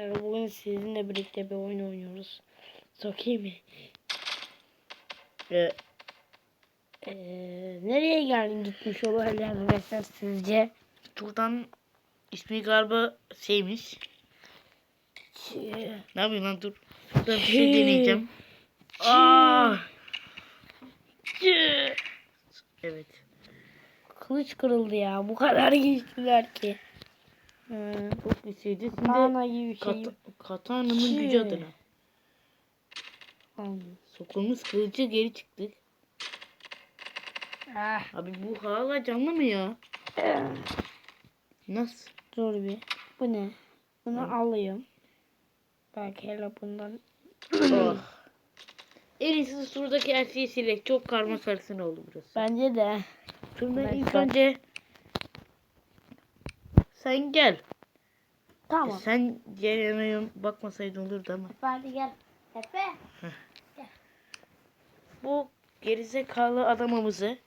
arkadaşlar bugün sizinle birlikte bir oyun oynuyoruz. Sokayım mı? Ee, Ee, nereye geldi gitmiş olabilir arkadaşlar sizce? Şuradan ismi galiba şeymiş. Çi- Ne yapayım lan dur. Şuradan bir şey deneyeceğim. Aa! çi- Evet. Kılıç kırıldı ya. Bu kadar geçtiler ki. Ee, Şimdi Katana gibi bir şey. kat, katanamın Çi. gücü adına. Sokulmuş kılıcı geri çıktık. Ah, Abi bu hala canlı mı ya? Nasıl? dur bir. Bu ne? Bunu Hı. alayım. Belki hele bundan. oh. En iyisi şuradaki her şeyi silek. Çok karma karışın oldu burası. Bence de. Şurada Ben ilk önce sen gel. Tamam. Sen yanıyorum bakmasaydın olurdu ama. Hadi gel. Tepe. Bu gerizekalı adamımızı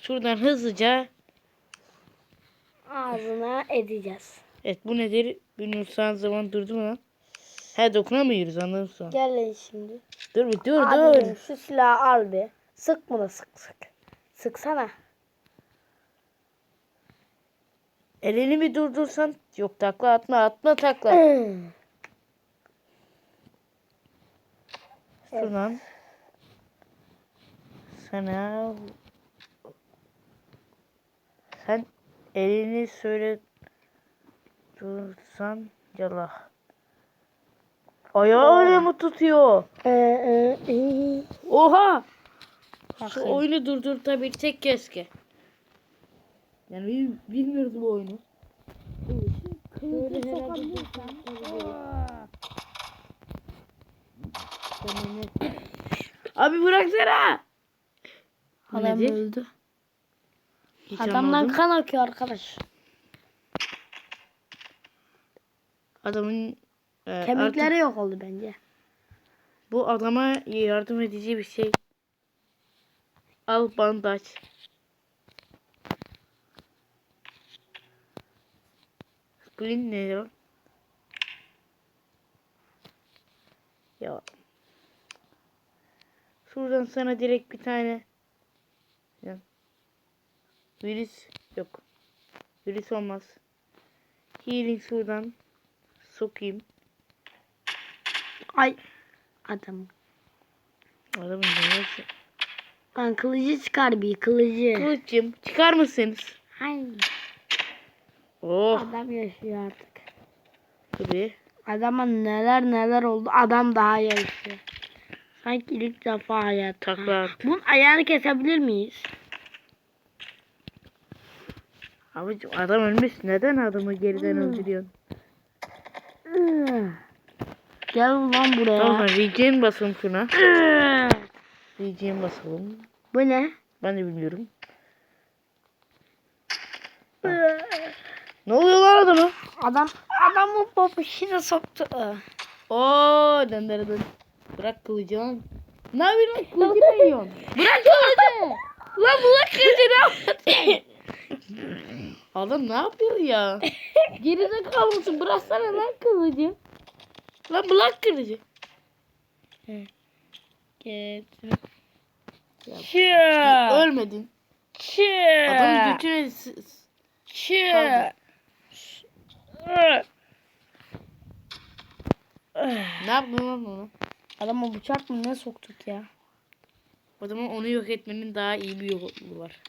şuradan hızlıca Ağzına edeceğiz. Evet bu nedir? Bilmiyorsan zaman durdu mu lan? He dokunamıyoruz anladım sonra. Gelin şimdi. Dur bir dur Abicim, dur. şu silahı al bir. Sık bunu sık sık. Sıksana. Elini bir durdursan. Yok takla atma atma takla. Şuradan. Sana sen elini söyle dursan yala. Ayağı öyle mi tutuyor? Ee, e. Oha! Şu oyunu durdurtabilsek keşke. Yani bil- bilmiyoruz bu oyunu. Böyle sokabilirsen. Abi bıraksana. Adam nedir? öldü. Hiç Adamdan kan akıyor arkadaş. Adamın e, Kemikleri artık yok oldu bence. bu adama yardım edici bir şey. Al bandaj. Splin ne o? Ya. Şuradan sana direkt bir tane. Ya. Virüs yok. Virüs olmaz. Healing şuradan sokayım. Ay. Adam. Adamın neyse. Lan kılıcı çıkar bir kılıcı. Kılıçım çıkar mısınız? Ay. Oh Adam yaşıyor artık. tabii. Adama neler neler oldu. Adam daha yaşıyor. Sanki ilk defa hayat. Takla. Bunun ayağını kesebilir miyiz? Abicim adam ölmüş. Neden adamı geriden Hmm. öldürüyorsun? Gel lan buraya. Tamam regen basalım şuna. Regen basalım. Bu ne? Ben de bilmiyorum. Ne oluyor lan adama? Adam adamı popişine soktu. Oo döndür dön. Bırak kılıcı lan. Ne yapıyorsun? Kılıcı ne yiyorsun? Bırak kılıcı. lan bırak kılıcı ne yapıyorsun? Adam ne yapıyor ya? Gerizekalı mısın? Bıraksana lan kılıcı. Lan bırak kılıcı. Getir. Ya, Ölmedin. Çı. Adamın götüne. Kaldı. Ne yaptın lan onu? Adama bıçak mı ne soktuk ya? Zaman onu yok etmenin daha iyi bir yolu var.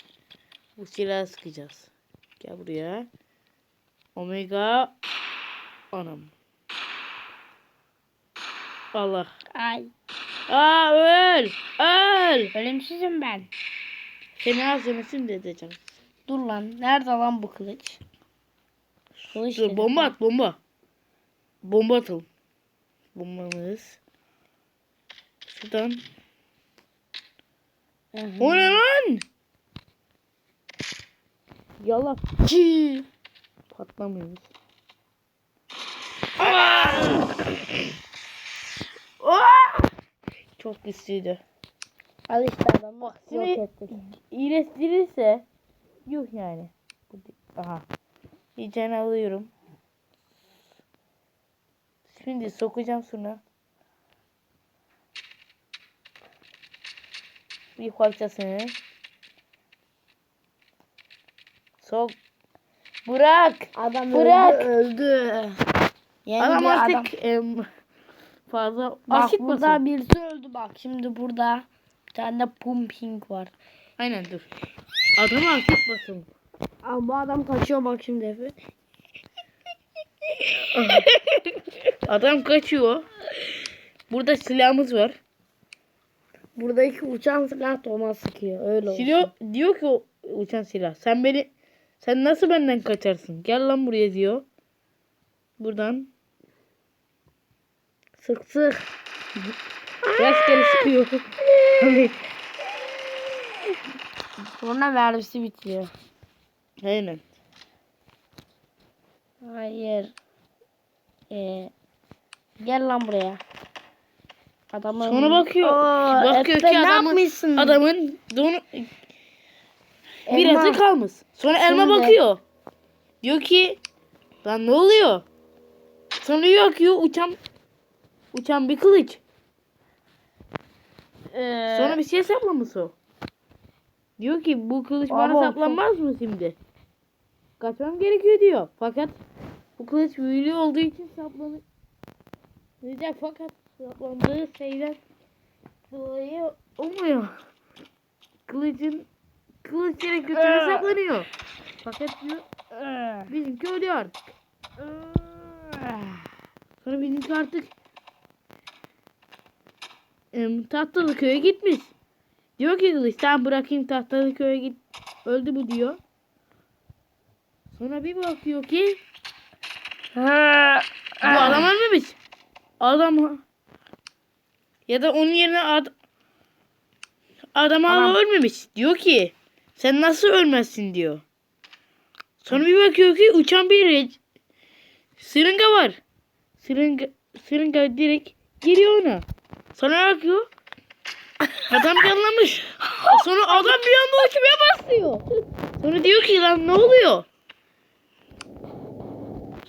Bu silahı sıkacağız. Gel buraya. Omega anam. Allah. Ay. Aa öl. Öl. Ölümsüzüm ben. Seni ağzını de edeceğim. Dur lan. Nerede lan bu kılıç? Kılıç Dur dedim. bomba at bomba. Bomba atalım. Bombamız. Şuradan. Hı. O ne lan? Yalak. Çı. Patlamıyoruz. Çok güçlüydü. Al işte adam. Bak şimdi- yok ettik. İyileştirirse yuh yani. Aha. Yiyeceğini alıyorum. Şimdi sokacağım şunu. Bir parçasını. Sok. Bırak. Adam Bırak. öldü öldü. Adam adam. artık em, fazla Bak asit burada basın. birisi öldü bak. Şimdi burada bir tane de pumping var. Aynen dur. Adam asit basın. Aa, bu adam kaçıyor bak şimdi Efe. Adam kaçıyor. Burada silahımız var. Buradaki uçan silah da ona sıkıyor. Öyle olsun. Diyor, diyor ki o uçan silah. Sen beni sen nasıl benden kaçarsın? Gel lan buraya diyor. Buradan Sık sık. rastgele sıkıyor. Sonra mermisi bitiyor. Aynen. Hayır. Ee, gel lan buraya. Adamın... Sonra bakıyor. Oo, bakıyor ki adamın adamın donu birazı kalmış. Sonra elma Şimdi- bakıyor. Diyor ki lan ne oluyor? Sonra bir bakıyor uçan uçan bir kılıç. Ee, Sonra bir şey saplamış o. Diyor ki bu kılıç bana o saplanmaz mı şimdi? Kaçmam gerekiyor diyor. Fakat bu kılıç büyülü olduğu için saplanacak. Fakat saplandığı şeyden dolayı olmuyor. Kılıcın kılıç yine götüne Ee. saplanıyor. Fakat diyor ee, bizimki ölüyor artık. Sonra bizimki artık Tahtalı köye gitmiş. Diyor ki kılıç sen bırakayım Tahtalı köye git. Öldü bu diyor. Sonra bir bakıyor ki ee, bu adam ölmemiş. Adam ya da onun yerine ad, adam Adam- ölmemiş. Diyor ki sen nasıl ölmezsin diyor. Sonra bir bakıyor ki uçan bir sırınga var. Sırınga, sırınga direkt giriyor ona. Sonra bakıyor. Adam canlanmış. Sonra adam bir anda uçmaya başlıyor. Sonra diyor ki lan ne oluyor?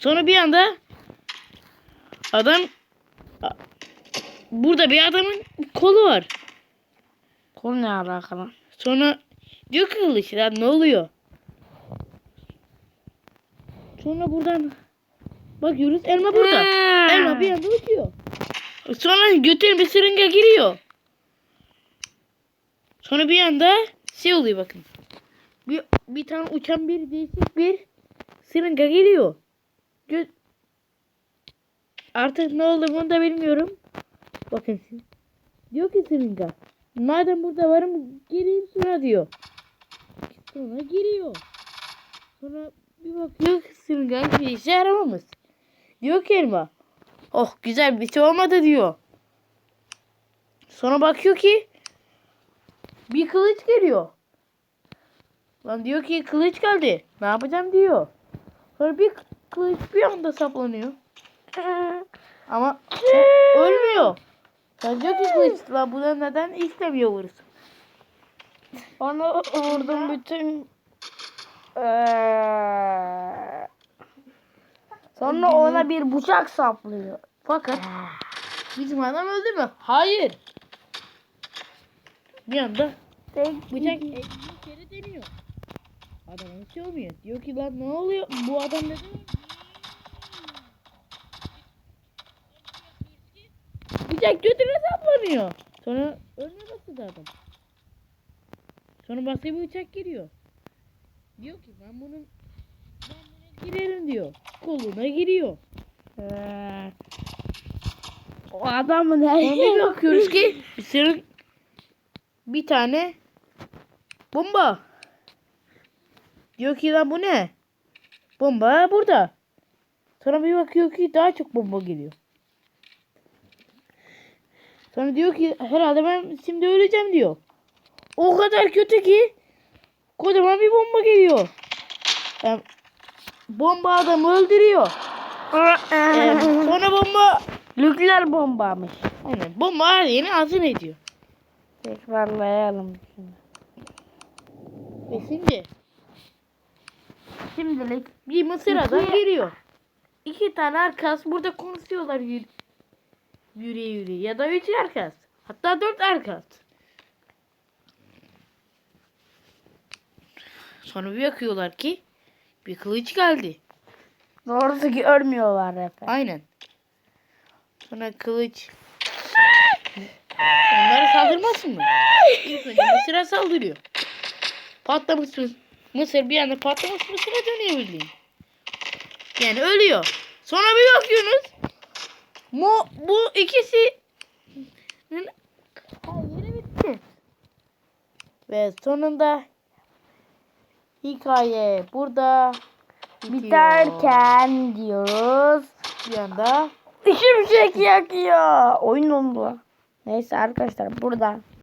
Sonra bir anda adam burada bir adamın kolu var. Konu ne alakalı? Sonra diyor ki kılıç lan ne oluyor? Sonra buradan bakıyoruz elma burada. elma bir anda uçuyor. Sonra götüne bir sırınga giriyor. Sonra bir anda şey oluyor bakın. Bir, bir tane uçan bir değişik bir sırınga geliyor. Artık ne oldu bunu da bilmiyorum. Bakın şimdi. Diyor ki sırınga. Madem burada varım gireyim sonra diyor. Sonra giriyor. Sonra bir bakıyor sırınga hiçbir işe yaramamış. Diyor ki elma. Oh güzel bir şey olmadı diyor. Sonra bakıyor ki bir kılıç geliyor. Lan diyor ki kılıç geldi. Ne yapacağım diyor. Sonra bir kılıç bir anda saplanıyor. Ama ölmüyor. Diyor ki kılıç lan buna neden istemiyor vurursun? Onu vurdum bütün Ee, Sonra ona bir bıçak saplıyor. Fakat bizim adam öldü mü? Hayır. Bir anda bıçak elini kere deniyor. Bir şey olmuyor. Diyor ki lan ne oluyor? Bu adam neden öldü? Bıçak götüne saplanıyor. Sonra ölmeye başladı adam. Sonra başka bir uçak giriyor. Diyor ki ben bunun ben buna girerim diyor. Koluna giriyor. Ee, o adamı Sonra bir ne? bakıyoruz ki senin bir tane bomba. Diyor ki lan bu ne? Bomba burada. Sonra bir bakıyor ki daha çok bomba geliyor. Sonra diyor ki herhalde ben şimdi öleceğim diyor. O kadar kötü ki kocaman bir bomba geliyor. Yani bomba adamı öldürüyor. Ee, sonra bomba Nükleer bombamış. Aynen. Bomba her yeni hazır ediyor. Tekrarlayalım şimdi. Ve şimdi Şimdilik bir mısır adam geliyor. İki tane arkadaş burada konuşuyorlar. Yürü- yürüye. Ya da üç herkes. Hatta dört herkes. Sonra bir bakıyorlar ki bir kılıç geldi. Doğrusu görmüyorlar Efe. Aynen. Sonra kılıç onlara saldırmasın mı? İlk önce Mısır'a saldırıyor. Patlamış mı- Mısır bir anda patlamış Mısır'a dönüyor bildiğin. Yani ölüyor. Sonra bir bakıyorsunuz. Mo, bu ikisi yeri bitti. Ve sonunda hikaye burada bitiyor. Biterken diyoruz. bir anda Şimşek yakıyor. Oyun oldu. Neyse arkadaşlar burada